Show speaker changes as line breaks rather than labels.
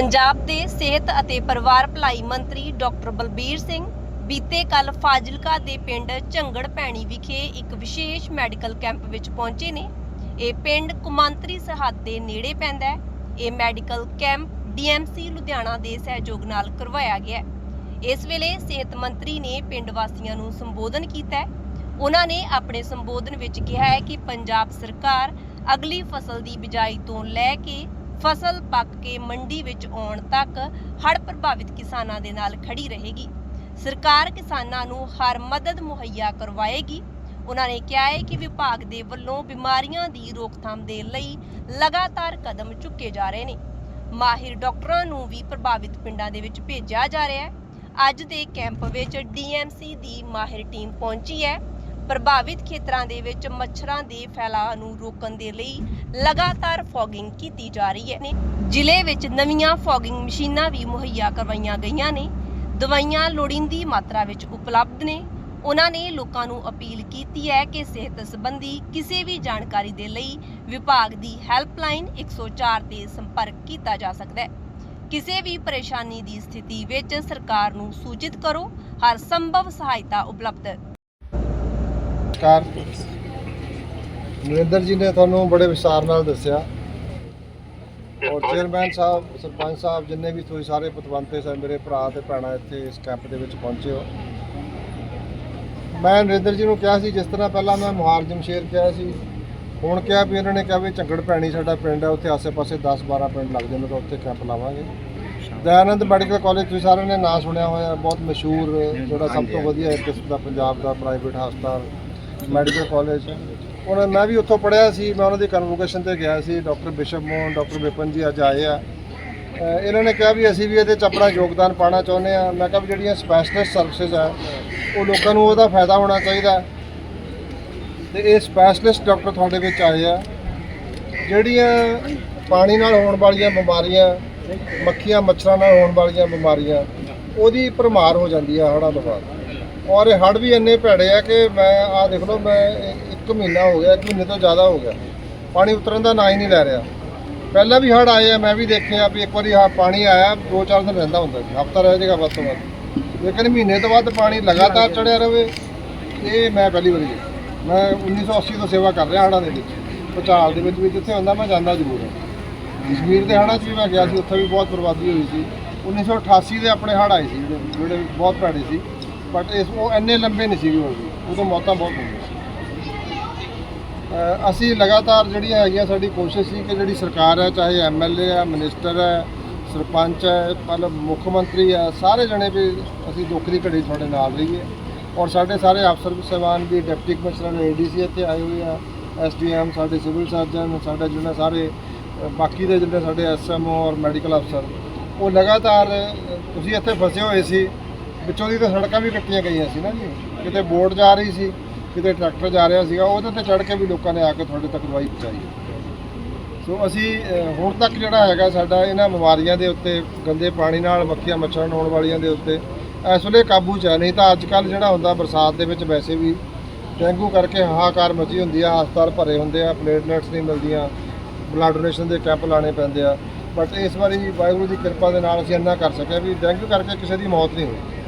ਪੰਜਾਬ ਦੇ ਸਿਹਤ ਅਤੇ ਪਰਿਵਾਰ ਭਲਾਈ ਮੰਤਰੀ ਡਾਕਟਰ ਬਲਬੀਰ ਸਿੰਘ ਬੀਤੇ ਕੱਲ ਫਾਜ਼ਿਲਕਾ ਦੇ ਪਿੰਡ ਝੰਗੜ ਭੈਣੀ ਵਿਖੇ ਇੱਕ ਵਿਸ਼ੇਸ਼ ਮੈਡੀਕਲ ਕੈਂਪ ਵਿੱਚ ਪਹੁੰਚੇ ਨੇ। ਇਹ ਪਿੰਡ ਕੁਮਾਂਤਰੀ ਸਰਹੱਦ ਦੇ ਨੇੜੇ ਪੈਂਦਾ ਹੈ। ਇਹ ਮੈਡੀਕਲ ਕੈਂਪ ਡੀਐਮਸੀ ਲੁਧਿਆਣਾ ਦੇ ਸਹਿਯੋਗ ਨਾਲ ਕਰਵਾਇਆ ਗਿਆ ਹੈ। ਇਸ ਵੇਲੇ ਸਿਹਤ ਮੰਤਰੀ ਨੇ ਪਿੰਡ ਵਾਸੀਆਂ ਨੂੰ ਸੰਬੋਧਨ ਕੀਤਾ ਉਹਨਾਂ ਨੇ ਆਪਣੇ ਸੰਬੋਧਨ ਵਿੱਚ ਕਿਹਾ ਹੈ ਕਿ ਪੰਜਾਬ ਸਰਕਾਰ ਅਗਲੀ ਫਸਲ ਦੀ ਬਿਜਾਈ ਤੋਂ ਲੈ ਕੇ ਫਸਲ ਪੱਕ ਕੇ ਮੰਡੀ ਵਿੱਚ ਆਉਣ ਤੱਕ ਹੜ੍ਹ ਪ੍ਰਭਾਵਿਤ ਕਿਸਾਨਾਂ ਦੇ ਨਾਲ ਖੜੀ ਰਹੇਗੀ। ਸਰਕਾਰ ਕਿਸਾਨਾਂ ਨੂੰ ਹਰ ਮਦਦ ਮੁਹੱਈਆ ਕਰਵਾਏਗੀ। ਉਹਨਾਂ ਨੇ ਕਿਹਾ ਹੈ ਕਿ ਵਿਭਾਗ ਦੇ ਵੱਲੋਂ ਬਿਮਾਰੀਆਂ ਦੀ ਰੋਕਥਾਮ ਦੇ ਲਈ ਲਗਾਤਾਰ ਕਦਮ ਚੁੱਕੇ ਜਾ ਰਹੇ ਨੇ। ਮਾਹਿਰ ਡਾਕਟਰਾਂ ਨੂੰ ਵੀ ਪ੍ਰਭਾਵਿਤ ਪਿੰਡਾਂ ਦੇ ਵਿੱਚ ਭੇਜਿਆ ਜਾ ਰਿਹਾ ਹੈ। ਅੱਜ ਦੇ ਕੈਂਪ ਵਿੱਚ ਡੀਐਮਸੀ ਦੀ ਮਾਹਿਰ ਟੀਮ ਪਹੁੰਚੀ ਹੈ। ਪ੍ਰਭਾਵਿਤ ਖੇਤਰਾਂ ਦੇ ਵਿੱਚ ਮੱਛਰਾਂ ਦੇ ਫੈਲਾਅ ਨੂੰ ਰੋਕਣ ਦੇ ਲਈ ਲਗਾਤਾਰ ਫੌਗਿੰਗ ਕੀਤੀ ਜਾ ਰਹੀ ਹੈ। ਜ਼ਿਲ੍ਹੇ ਵਿੱਚ ਨਵੀਆਂ ਫੋਗਿੰਗ ਮਸ਼ੀਨਾਂ ਵੀ ਮੁਹੱਈਆ ਕਰਵਾਈਆਂ ਗਈਆਂ ਨੇ। ਦਵਾਈਆਂ ਲੋੜੀਂਦੀ ਮਾਤਰਾ ਵਿੱਚ ਉਪਲਬਧ ਨੇ। ਉਹਨਾਂ ਨੇ ਲੋਕਾਂ ਨੂੰ ਅਪੀਲ ਕੀਤੀ ਹੈ ਕਿ ਸਿਹਤ ਸੰਬੰਧੀ ਕਿਸੇ ਵੀ ਜਾਣਕਾਰੀ ਦੇ ਲਈ ਵਿਭਾਗ ਦੀ ਹੈਲਪਲਾਈਨ 104 ਤੇ ਸੰਪਰਕ ਕੀਤਾ ਜਾ ਸਕਦਾ ਹੈ। ਕਿਸੇ ਵੀ ਪਰੇਸ਼ਾਨੀ ਦੀ ਸਥਿਤੀ ਵਿੱਚ ਸਰਕਾਰ ਨੂੰ ਸੂਚਿਤ ਕਰੋ। ਹਰ ਸੰਭਵ ਸਹਾਇਤਾ ਉਪਲਬਧ
ਨਮਸਕਾਰ। ਨਰਿੰਦਰ ਜੀ ਨੇ ਤੁਹਾਨੂੰ ਬੜੇ ਵਿਸਤਾਰ ਨਾਲ ਦੱਸਿਆ। ਔਰ ਚੇਅਰਮੈਨ ਸਾਹਿਬ, ਸਰਪੰਚ ਸਾਹਿਬ ਜਿੰਨੇ ਵੀ ਤੁਸੀਂ ਸਾਰੇ ਪਤਵੰਤੇ ਸਾਹਿਬ ਮੇਰੇ ਭਰਾ ਤੇ ਭੈਣਾਂ ਇੱਥੇ ਇਸ ਕੈਂਪ ਦੇ ਵਿੱਚ ਪਹੁੰਚੇ ਹੋ। ਮੈਂ ਨਰਿੰਦਰ ਜੀ ਨੂੰ ਕਿਹਾ ਸੀ, ਜਿਸ ਤਰ੍ਹਾਂ ਪਹਿਲਾਂ ਮੈਂ ਮੁਹਾਰ ਜਮਸ਼ੇਰ ਕਿਹਾ ਸੀ, ਹੁਣ ਕਿਹਾ ਵੀ ਇਹਨਾਂ ਨੇ ਕਿਹਾ ਵੀ ਝੰਗੜ ਪੈਣੀ ਸਾਡਾ ਪਿੰਡ ਹੈ, ਉੱਥੇ ਆਸੇ-ਪਾਸੇ 10-12 ਪਿੰਡ ਲੱਗ ਜਾਂਦੇ ਤਾਂ ਉੱਥੇ ਕੈਂਪ ਲਾਵਾਂਗੇ। ਦਇਆਨੰਦ ਮੈਡੀਕਲ ਕਾਲਜ, ਤੁਸੀਂ ਸਾਰਿਆਂ ਨੇ ਨਾਂ ਸੁਣਿਆ ਹੋਇਆ, ਬਹੁਤ ਮਸ਼ਹੂਰ, ਜਿਹੜਾ ਸਭ ਤੋਂ ਵਧੀਆ ਇੱਕ ਕਿਸਮ ਦਾ ਪੰਜਾਬ ਦਾ ਪ੍ਰਾਈਵੇਟ ਹਸਪਤਾਲ। Medical college. ਉਹਨਾਂ ਮੈਂ ਵੀ ਉੱਥੋਂ ਪੜ੍ਹਿਆ ਸੀ, ਮੈਂ ਉਹਨਾਂ ਦੀ ਕਨਵੋਕੇਸ਼ਨ ਤੇ ਗਿਆ ਸੀ, doctor Bishop Mohan, doctor Vipan ji ਅੱਜ ਆਏ ਆ। ਇਹਨਾਂ ਨੇ ਕਿਹਾ ਵੀ ਅਸੀਂ ਵੀ ਇਹਦੇ 'ਚ ਆਪਣਾ ਯੋਗਦਾਨ ਪਾਉਣਾ ਚਾਹੁੰਦੇ ਆ ਮੈਂ ਕਿਹਾ ਵੀ ਜਿਹੜੀਆਂ ਸਪੈਸ਼ਲਿਸਟ ਸਰਵਿਸਿਜ਼ ਆ, ਉਹ ਲੋਕਾਂ ਨੂੰ ਉਹਦਾ ਫਾਇਦਾ ਹੋਣਾ ਚਾਹੀਦਾ। ਤੇ ਇਹ ਸਪੈਸ਼ਲਿਸਟ ਡਾਕਟਰ ਤੁਹਾਡੇ ਵਿੱਚ ਆਏ ਆ। ਜਿਹੜੀਆਂ ਪਾਣੀ ਨਾਲ ਹੋਣ ਵਾਲੀਆਂ ਬਿਮਾਰੀਆਂ, ਮੱਖੀਆਂ, ਮੱਛਰਾਂ ਨਾਲ ਹੋਣ ਵਾਲੀਆਂ ਬਿਮਾਰੀਆਂ, ਉਹਦੀ ਭਰਮਾਰ ਹੋ ਜਾਂਦੀ ਆ ਹੜ੍ਹਾਂ ਤੋਂ ਬਾਅਦ। ਔਰ ਇਹ ਹੜ੍ਹ ਵੀ ਇੰਨੇ ਭੈੜੇ ਆ ਕਿ ਮੈਂ ਆ ਦੇਖ ਲਓ, ਮੈਂ ਇੱਕ ਮਹੀਨਾ ਹੋ ਗਿਆ, ਇੱਕ ਮਹੀਨੇ ਤੋਂ ਜ਼ਿਆਦਾ ਹੋ ਗਿਆ। ਪਾਣੀ ਉਤਰਨ ਦਾ ਨਾਂ ਹੀ ਨਹੀਂ ਲੈ ਰਿਹਾ। ਪਹਿਲਾਂ ਵੀ ਹੜ੍ਹ ਆਏ ਆ, ਮੈਂ ਵੀ ਦੇਖਿਆ ਵੀ ਇੱਕ ਵਾਰੀ ਆ ਪਾਣੀ ਆਇਆ ਦੋ ਚਾਰ ਦਿਨ ਰਹਿੰਦਾ ਹੁੰਦਾ ਸੀ, ਹਫਤਾ ਰਹਿ ਜਾਏਗਾ ਵੱਧ ਤੋਂ ਵੱਧ। ਲੇਕਿਨ ਮਹੀਨੇ ਤੋਂ ਵੱਧ ਪਾਣੀ ਲਗਾਤਾਰ ਚੜਿਆ ਰਹੇ, ਇਹ ਮੈਂ ਪਹਿਲੀ ਵਾਰੀ ਦੇਖਿਆ। ਮੈਂ 1980 ਤੋਂ ਸੇਵਾ ਕਰ ਰਿਹਾ ਹੜ੍ਹਾਂ ਦੇ ਵਿੱਚ, ਭੁਚਾਲ ਦੇ ਵਿੱਚ ਵੀ, ਜਿੱਥੇ ਹੁੰਦਾ ਮੈਂ ਜਾਂਦਾ ਜ਼ਰੂਰ। ਹਾਂ ਕਸ਼ਮੀਰ ਦੇ ਹੜ੍ਹਾਂ 'ਚ ਵੀ ਮੈਂ ਗਿਆ ਸੀ, ਉੱਥੇ ਵੀ ਬਹੁਤ ਬਰਬਾਦੀ ਹੋਈ ਸੀ। 1988 ਦੇ ਆਪਣੇ ਹੜ੍ਹ ਆਏ ਸੀ ਜਿਹੜੇ ਬਹੁਤ ਭੈੜੇ ਸੀ। ਬਟ ਇਸ ਉਹ ਇੰਨੇ ਲੰਬੇ ਨਹੀਂ ਸੀਗੇ ਉਹ ਉਦੋਂ ਮੌਤਾਂ ਬਹੁਤ ਹੁੰਦੀਆਂ ਸੀ। ਅਸੀਂ ਲਗਾਤਾਰ ਜਿਹੜੀਆਂ ਹੈਗੀਆਂ, ਸਾਡੀ ਕੋਸ਼ਿਸ਼ ਸੀ ਕਿ ਜਿਹੜੀ ਸਰਕਾਰ ਹੈ, ਚਾਹੇ ਐਮਐਲਏ ਹੈ, ਮਿਨਿਸਟਰ ਹੈ, ਸਰਪੰਚ ਹੈ ਮਤਲਬ ਮੁੱਖ ਮੰਤਰੀ ਹੈ, ਸਾਰੇ ਜਣੇ ਵੀ ਅਸੀਂ ਦੁੱਖ ਦੀ ਘੜੀ ਤੁਹਾਡੇ ਨਾਲ ਰਹੀਏ। ਔਰ ਸਾਡੇ ਸਾਰੇ ਅਫਸਰ ਸਾਹਿਬਾਨ ਵੀ, ਡਿਪਟੀ ਕਮਿਸ਼ਨਰ ਏਡੀਸੀ ਇੱਥੇ ਆਏ ਹੋਏ ਆ ਐਸਡੀਐਮ ਸਾਡੇ ਸਿਵਲ ਸਰਜਨ, ਸਾਡੇ ਜਿਹੜੇ ਸਾਰੇ ਬਾਕੀ ਦੇ ਜਿਹੜੇ ਸਾਡੇ ਐਸਐਮਓ ਔਰ ਮੈਡੀਕਲ ਅਫਸਰ, ਉਹ ਲਗਾਤਾਰ ਤੁਸੀਂ ਇੱਥੇ ਫਸੇ ਹੋਏ ਸੀ। ਵਿੱਚੋਂ ਦੀ ਤਾਂ ਸੜਕਾਂ ਵੀ ਕੱਟੀਆਂ ਗਈਆਂ ਸੀ ਨਾ ਜੀ। ਕਿਤੇ ਬੋਟ ਜਾ ਰਹੀ ਸੀ, ਕਿਤੇ ਟਰੈਕਟਰ ਜਾ ਰਿਹਾ ਸੀਗਾ, ਉਹਦੇ ਤੇ ਚੜ੍ਹ ਕੇ ਵੀ ਲੋਕਾਂ ਨੇ ਆ ਕੇ ਤੁਹਾਡੇ ਤੱਕ ਦਵਾਈ ਪਹੁੰਚਾਈ। ਸੋ ਅਸੀਂ ਹੁਣ ਤੱਕ ਜਿਹੜਾ ਹੈਗਾ ਸਾਡਾ, ਇਹਨਾਂ ਬਿਮਾਰੀਆਂ ਦੇ ਉੱਤੇ, ਗੰਦੇ ਪਾਣੀ ਨਾਲ ਮੱਖੀਆਂ ਮੱਛਰਾਂ ਹੋਣ ਵਾਲੀਆਂ ਦੇ ਉੱਤੇ, ਇਸ ਵੇਲੇ ਕਾਬੂ 'ਚ ਹੈ ਨਹੀਂ। ਤਾਂ ਅੱਜ ਕੱਲ ਜਿਹੜਾ ਹੁੰਦਾ, ਬਰਸਾਤ ਦੇ ਵਿੱਚ ਵੈਸੇ ਵੀ ਡੈਂਗੂ ਕਰਕੇ ਹਾਹਾਕਾਰ ਮਚੀ ਹੁੰਦੀ ਆ, ਹਸਪਤਾਲ ਭਰੇ ਹੁੰਦੇ ਆ ਪਲੇਟਲੈਟਸ ਨਹੀਂ ਮਿਲਦੀਆਂ ਬਲੱਡ ਡੋਨੇਸ਼ਨ ਦੇ ਕੈਂਪ ਲਾਣੇ ਪੈਂਦੇ ਆ। ਬਟ ਇਸ ਵਾਰੀ ਵਾਹਿਗੁਰੂ ਦੀ ਕਿਰਪਾ ਦੇ ਨਾਲ ਅਸੀਂ ਇੰਨਾ ਕਰ ਸਕਿਆ ਵੀ ਡੈਂਗੂ ਕਰਕੇ ਕਿਸੇ ਦੀ ਮੌਤ ਨਹੀਂ ਹੋਈ।